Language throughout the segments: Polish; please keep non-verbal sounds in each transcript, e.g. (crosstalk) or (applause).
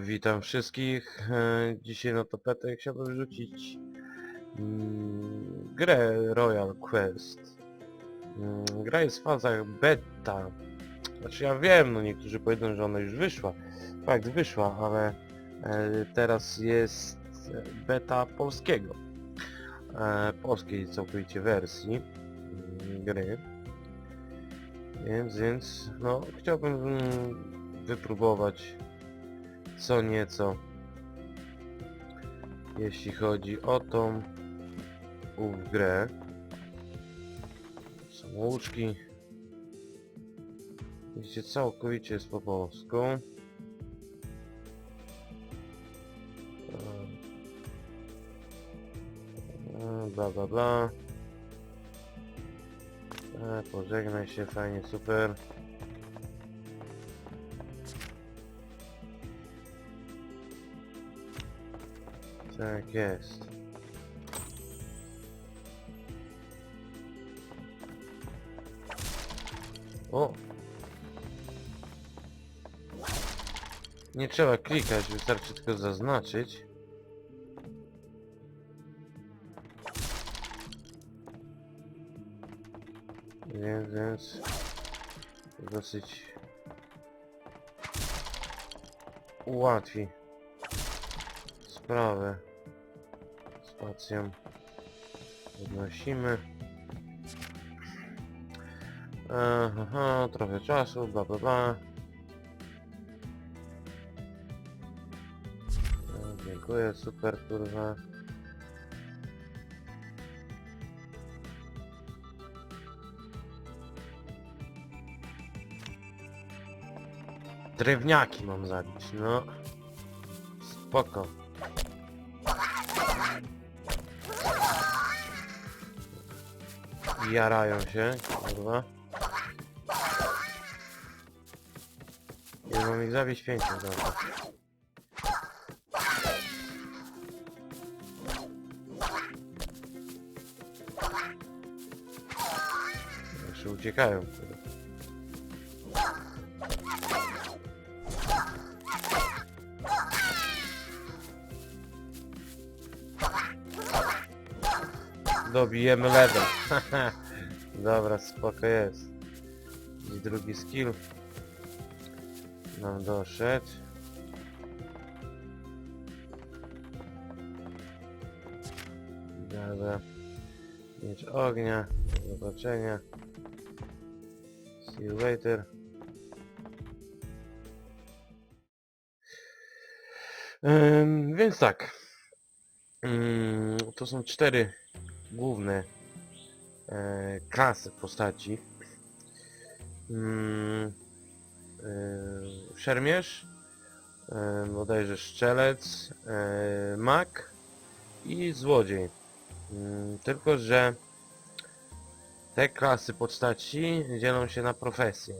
Witam wszystkich. E, dzisiaj na tapetę chciałbym wrzucić mm, grę Royal Quest. Mm, gra jest w fazach beta. Znaczy ja wiem, no niektórzy powiedzą, że ona już wyszła. Fakt, wyszła, ale e, teraz jest beta polskiego. E, polskiej całkowicie wersji mm, gry. Więc, więc, no, chciałbym wypróbować co nieco jeśli chodzi o tą ów grę. Samouczki. Widzicie, całkowicie jest po polsku. E, Bla bla bla. E, Pożegnaj się, fajnie, super. Tak jest. O! Nie trzeba klikać, wystarczy tylko zaznaczyć. Więc, dosyć ułatwi sprawę. Spacją podnosimy. Aha, trochę czasu, bla bla bla. No, dziękuję, super kurwa. Drewniaki mam zabić, no. Spoko. Jarają się, kurwa. Nie mam ich zabić pięciu, dobra. Jeszcze uciekają, kurwa. Dobijemy level. (laughs) Dobra, spoko jest. I drugi skill. Nam doszedł. Dobra. Miecz ognia. Do zobaczenia. See you later. Ym, więc tak. Ym, to są cztery główne e, klasy postaci. Mm, e, szermierz, e, bodajże szczelec, e, mak i złodziej. Mm, tylko, że te klasy postaci dzielą się na profesje.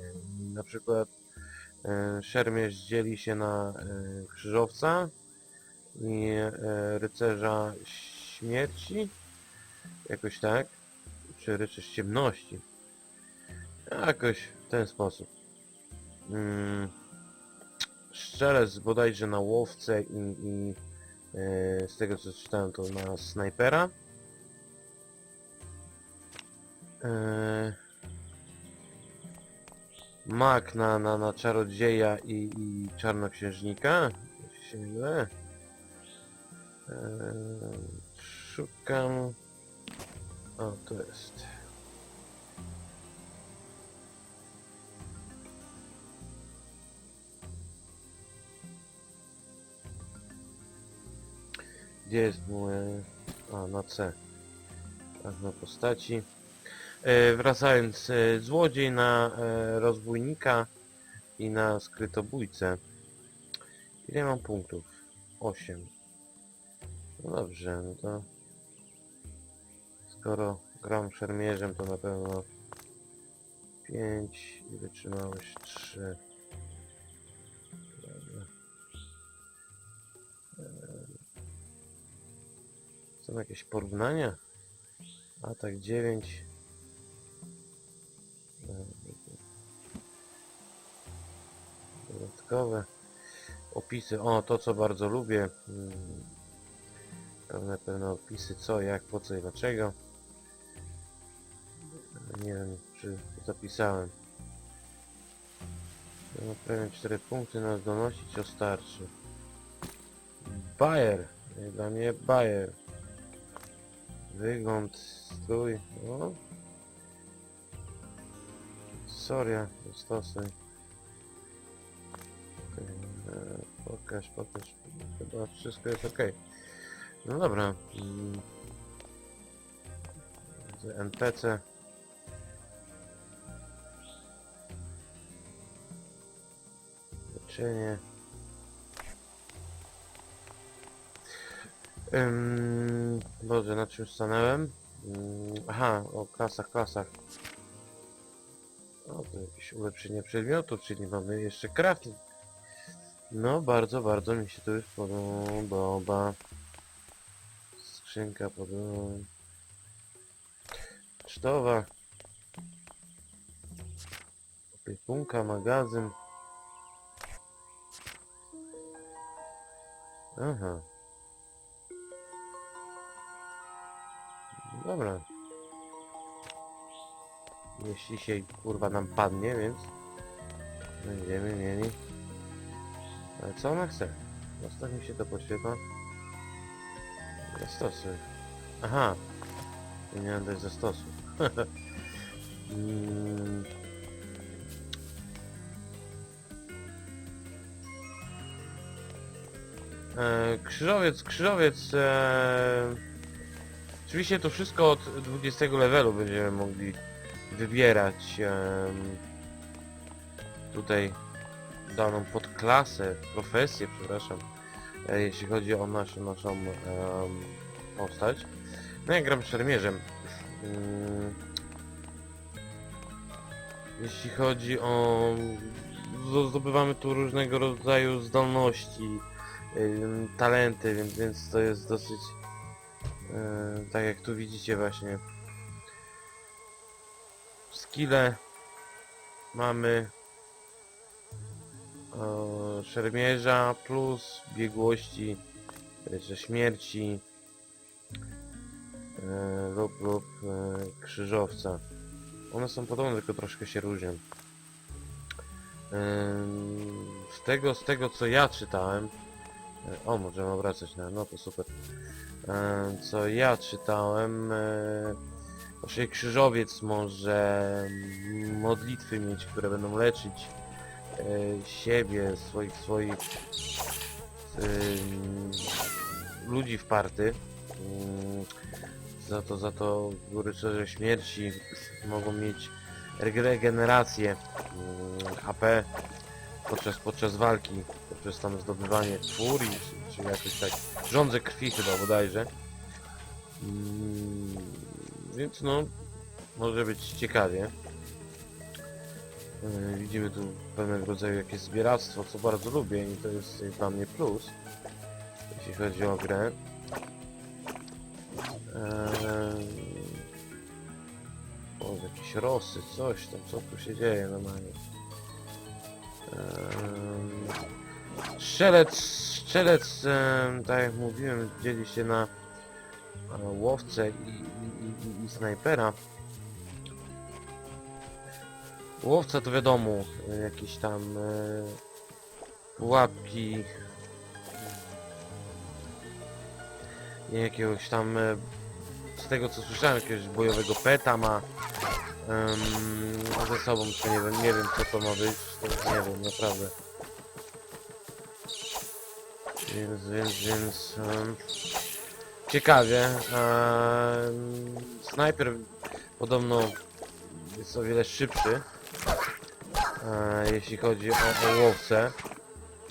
Na przykład e, szermierz dzieli się na e, krzyżowca i e, rycerza śmierci Jakoś tak? Czy rycerz ciemności? Jakoś w ten sposób. Mm. Szczelec bodajże na łowcę i, i e, z tego co czytałem to na snajpera. E, Mak na, na, na czarodzieja i, i czarnoksiężnika. Jeśli się nie mylę. E, szukam... O, to jest. Gdzie jest moje... A, na C. Tak, na postaci. E, wracając, e, złodziej na e, rozbójnika i na skrytobójcę. Ile mam punktów? 8. No dobrze, no to... Skoro gram szermierzem to na pewno 5 i wytrzymałość 3. Dobra. Eee, Są jakieś porównania? Atak 9. Dodatkowe. Opisy, o to co bardzo lubię. Mm, Pełne, pełne opisy, co, jak, po co i dlaczego. Nie wiem, czy zapisałem. Naprawiam 4 punkty na donosić o starszy. Bayer. Dla mnie Bayer. Wygląd, strój. No. Soria, stosuj. Eee, Pokaż, pokaż. Chyba wszystko jest ok. No dobra. Mm. Z NPC. Leczenie. Ym, Boże, na czym stanąłem? Ym, aha, o klasach, klasach. O, to jakieś ulepszenie przedmiotu, czyli mamy jeszcze crafting. No, bardzo, bardzo mi się to już podoba. Skrzynka podoba. Cztowa. Opiekunka, magazyn. Aha. Dobra. Jeśli się kurwa nam padnie, więc będziemy mieli. Ale co ona chce? Zostaw mi się to poświetla. Zastosuj. Aha. Powinienem dać zastosuj. (laughs) Mm. E, krzyżowiec, krzyżowiec. E... Oczywiście to wszystko od 20 levelu będziemy mogli wybierać em, tutaj daną podklasę, profesję, przepraszam, e, jeśli chodzi o naszą, naszą em, postać. No ja gram szermierzem. Mm. Jeśli chodzi o... zdo- zdobywamy tu różnego rodzaju zdolności, talenty, więc, to jest dosyć... e, tak jak tu widzicie właśnie. Skille mamy szermierza plus biegłości, jeszcze śmierci e, lub, lub krzyżowca. One są podobne, tylko troszkę się różnią. Z tego, z tego co ja czytałem, o możemy obracać na, no to super. Ym, Co ja czytałem, e, właśnie krzyżowiec może modlitwy mieć, które będą leczyć e, siebie, swoich, swoich ludzi w party. Za to, za to rycerze śmierci mogą mieć reg- regenerację HP podczas, podczas walki, poprzez tam zdobywanie furii, czy, czy jakoś tak, rządze krwi chyba bodajże. Mm, Więc no, może być ciekawie. Yy, Widzimy tu pewnego rodzaju jakieś zbieractwo, co bardzo lubię i to jest dla mnie plus, jeśli chodzi o grę. Eee... O, jakieś rosy, coś tam, co tu się dzieje normalnie. Eee... Strzelec, strzelec, tak jak mówiłem, dzieli się na łowcę i, i, i, i snajpera. Łowca to wiadomo, jakieś tam e, pułapki, jakiegoś tam, e, z tego co słyszałem, jakiegoś bojowego peta ma em, ze sobą, czy nie wiem, nie wiem co to ma być, to nie wiem, naprawdę. Więc, więc, więc... em, ciekawie. em, snajper podobno jest o wiele szybszy. E, jeśli chodzi o, o łowcę.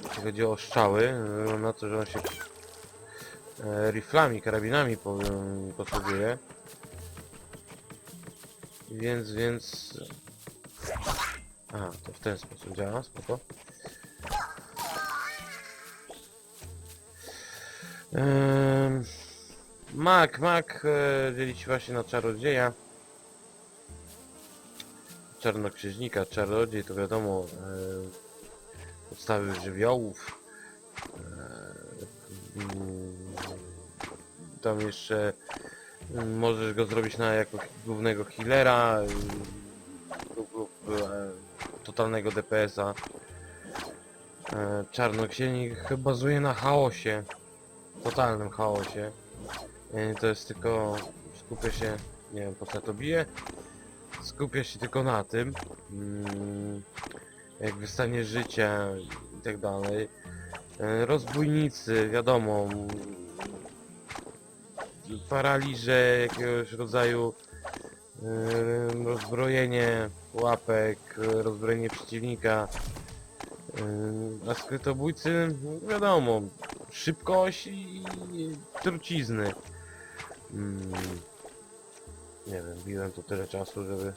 Jeśli chodzi o strzały. Wygląda na to, że on się e, riflami, karabinami po, posługuje. Więc, więc... Aha, to w ten sposób działa, spoko. Ehm, Mak, mak e, dzieli się właśnie na czarodzieja. Czarnoksiężnika, czarodziej to wiadomo e, podstawy żywiołów, Mm, Tam jeszcze możesz go zrobić na jako głównego healera y, lub, lub e, totalnego DPS-a. E, bazuje na chaosie, totalnym chaosie. E, To jest tylko, skupia się, nie wiem po co to bije, skupia się tylko na tym, mm, jak wystanie życia i tak dalej. E, Rozbójnicy, wiadomo, paraliże jakiegoś rodzaju, e, rozbrojenie łapek, rozbrojenie przeciwnika, e, a skrytobójcy, wiadomo, szybkość i trucizny. Mm, nie wiem, biłem tu tyle czasu, żeby...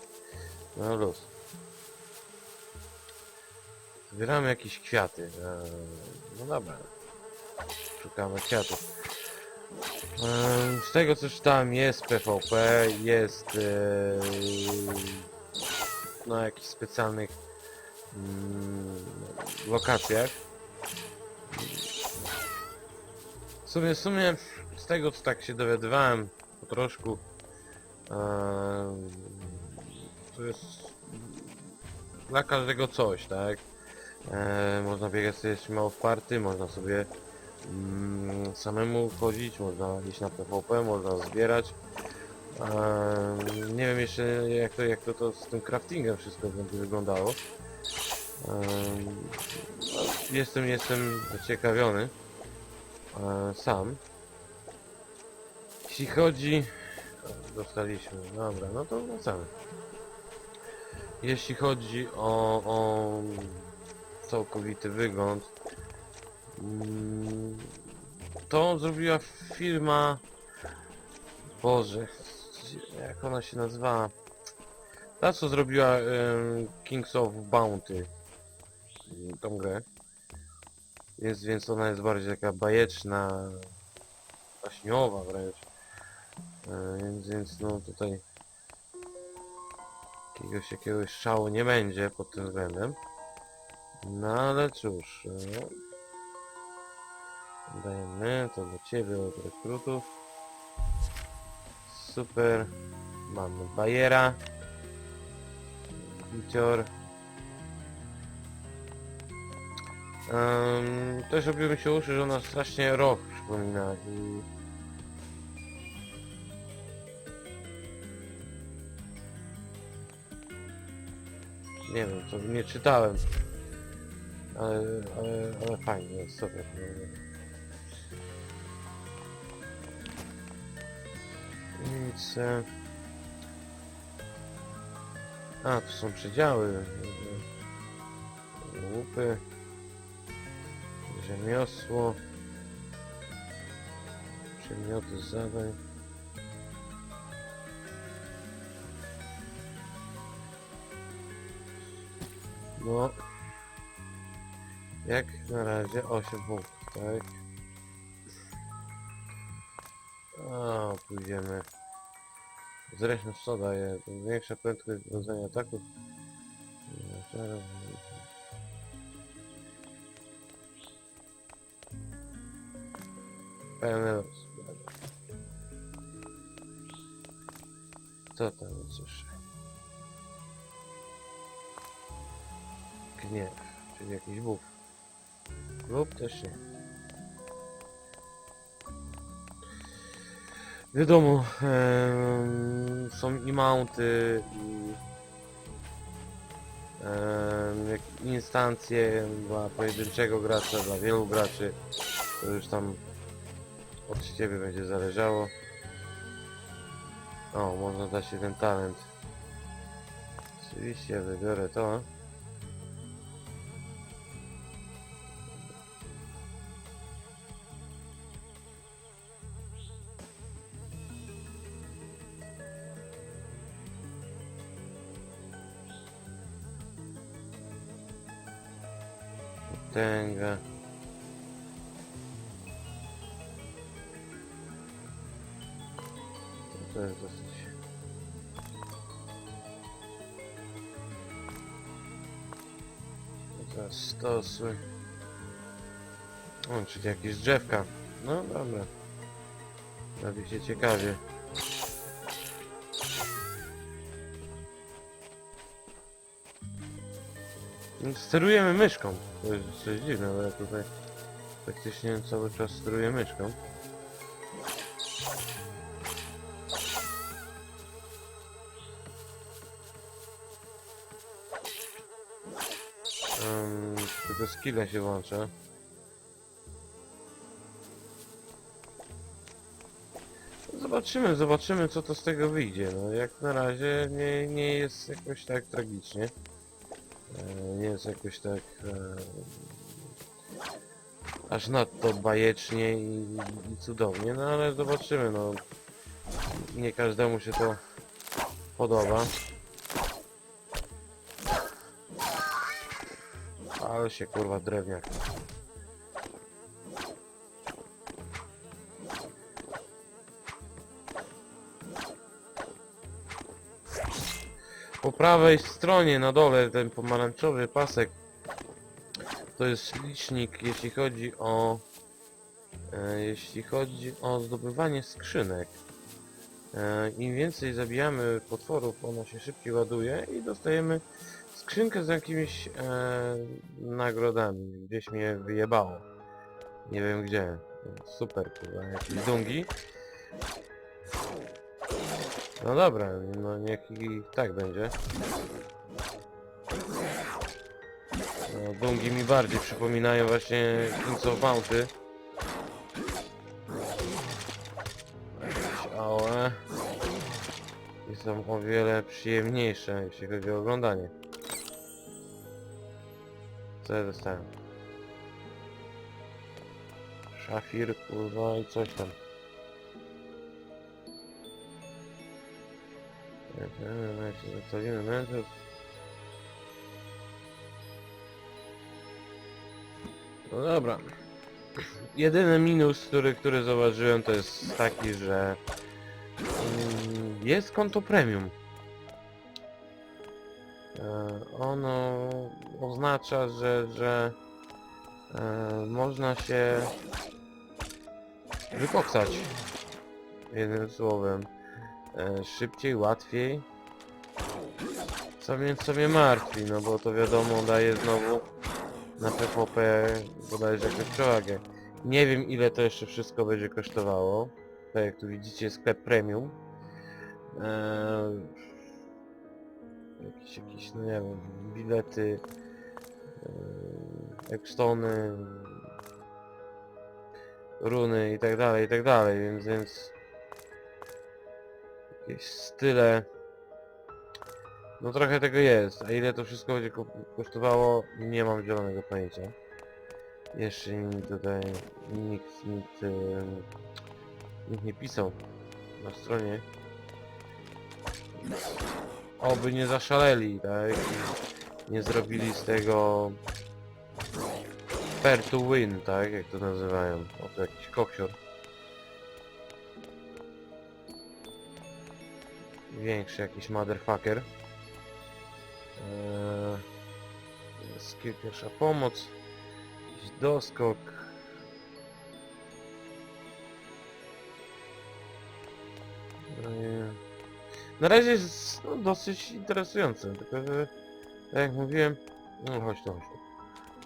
No luz. Zbieramy jakieś kwiaty. Eee, no dobra. Szukamy kwiatów. Z tego co czytałem jest PvP, jest eee, na jakichś specjalnych mm, lokacjach. W sumie, w sumie z tego co tak się dowiadywałem po troszku eee, to jest dla każdego coś, tak? E, można biegać sobie mało w party, można sobie samemu chodzić, można iść na PvP, można zbierać. Nie wiem jeszcze jak to, jak to, to z tym craftingiem wszystko będzie wyglądało. Jestem, jestem zaciekawiony e, sam. Jeśli chodzi... Dostaliśmy, dobra, no to wracamy. Jeśli chodzi o, o całkowity wygląd, mm, to zrobiła firma... Boże, jak ona się nazywała? Ta co zrobiła em, Kings of Bounty, mm, tą grę. Jest, więc ona jest bardziej taka bajeczna, baśniowa wręcz. E, Więc, więc no tutaj jakiegoś, jakiegoś szału nie będzie pod tym względem. No ale cóż. e, Dajemy to do ciebie od rekrutów. Super. Mamy Bajera. Wicior. Um, też robiło mi się uszy, że ona strasznie rok przypomina i Nie wiem, to nie czytałem. Ale, ale, ale fajnie, super. Nic. e, A, tu są przedziały. Łupy. Rzemiosło. Przedmioty zadań. No. Jak na razie 8 punktów, tak? A, pójdziemy. Zresztą co daje? Większa prędkość wywiązania ataków. Pełny los. Co tam słyszę? Gniew, czyli jakiś bóg. Lub też nie. Wiadomo, em, są i mounty, i jak instancje dla pojedynczego gracza, dla wielu graczy. To już tam od ciebie będzie zależało. O, można dać jeden talent. Oczywiście wybiorę to. Potęga. To jest dosyć... Teraz stosy. O, czyli jakieś drzewka No dobra. Robi się ciekawie. Sterujemy myszką. To jest coś dziwne, ale ja tutaj praktycznie cały czas steruję myszką. Um, tylko skilla się włącza. Zobaczymy, zobaczymy co to z tego wyjdzie. No jak na razie nie, nie jest jakoś tak tragicznie. Nie jest jakoś tak e, aż nadto bajecznie i cudownie, no ale zobaczymy, no nie każdemu się to podoba. Ale się kurwa drewniak. Prawej stronie na dole ten pomarańczowy pasek to jest licznik jeśli chodzi o e, jeśli chodzi o zdobywanie skrzynek. E, Im więcej zabijamy potworów, ona się szybciej ładuje i dostajemy skrzynkę z jakimiś e, nagrodami. Gdzieś mnie wyjebało. Nie wiem gdzie. Super, kurwa, jakieś dungi. No dobra, no niech i tak będzie. No, dungi mi bardziej przypominają właśnie Kings of. Jakieś AOE. I są o wiele przyjemniejsze, jeśli chodzi o oglądanie. Co ja dostałem? Szafir, kurwa i coś tam. Zostawimy mężów. No dobra. Jedyny minus, który, który zauważyłem to jest taki, że mm, jest konto premium. E, ono oznacza, że, że e, można się wykoksać. Jednym słowem. E, szybciej, łatwiej. Co mnie, co mnie martwi, no bo to wiadomo daje znowu na PvP bodajże jakąś przewagę. Nie wiem ile to jeszcze wszystko będzie kosztowało. Tak jak tu widzicie sklep premium. Eee, jakieś, jakieś, no nie wiem, bilety, eee, ekstony, runy i tak dalej, i tak dalej, więc, więc jakieś style. No trochę tego jest, a ile to wszystko będzie ko- kosztowało, nie mam zielonego pojęcia. Jeszcze tutaj nikt, em, nikt nie pisał na stronie. Oby nie zaszaleli, tak? I Nie zrobili z tego fair to win, tak? Jak to nazywają. O, to jakiś koksior. Większy jakiś motherfucker. Eee, pierwsza pomoc. Jakiś doskok. Eee, Na razie jest no, dosyć interesujące, tylko że tak jak mówiłem, no chodź tu, chodź tu.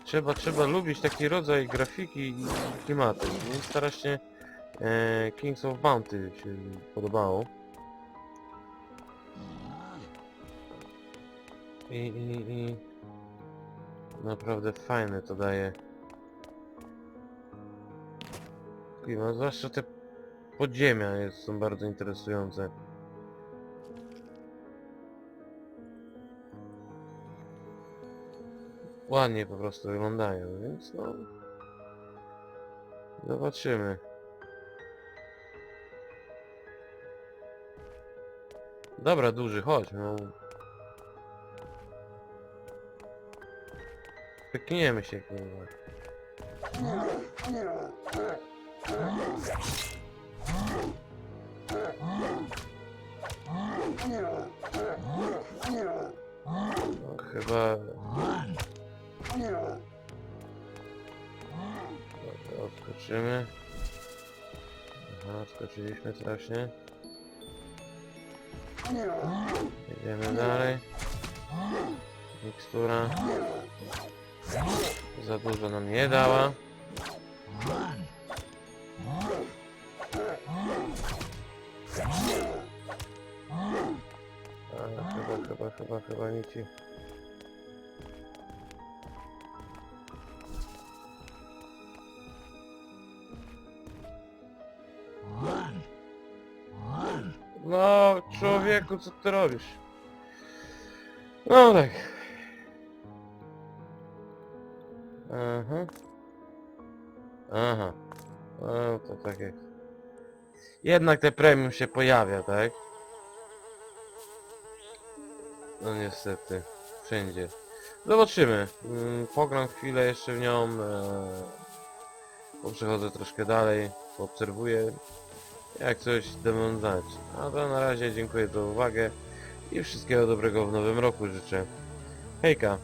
Trzeba, trzeba lubić taki rodzaj grafiki i klimatu, więc strasznie e, Kings of Bounty się podobało. I, i, i naprawdę fajne to daje. Klimat, zwłaszcza te podziemia jest, są bardzo interesujące. Ładnie po prostu wyglądają, więc no... Zobaczymy. Dobra, duży, chodź, no. Pykniemy się, kurwa. No, chyba... Dobra, odskoczymy. Aha, skoczyliśmy strasznie. Jedziemy dalej. Mikstura. Za dużo nam nie dała. Ale chyba, chyba, chyba, chyba nic ci. No, człowieku, co ty robisz? No tak. Aha. Aha. No to tak jest. Jednak te premium się pojawia, tak? No niestety. Wszędzie. Zobaczymy. Mm, Pogram chwilę jeszcze w nią. E, przechodzę troszkę dalej. Poobserwuję. Jak coś dam znać. A to na razie dziękuję za uwagę i wszystkiego dobrego w nowym roku życzę. Hejka!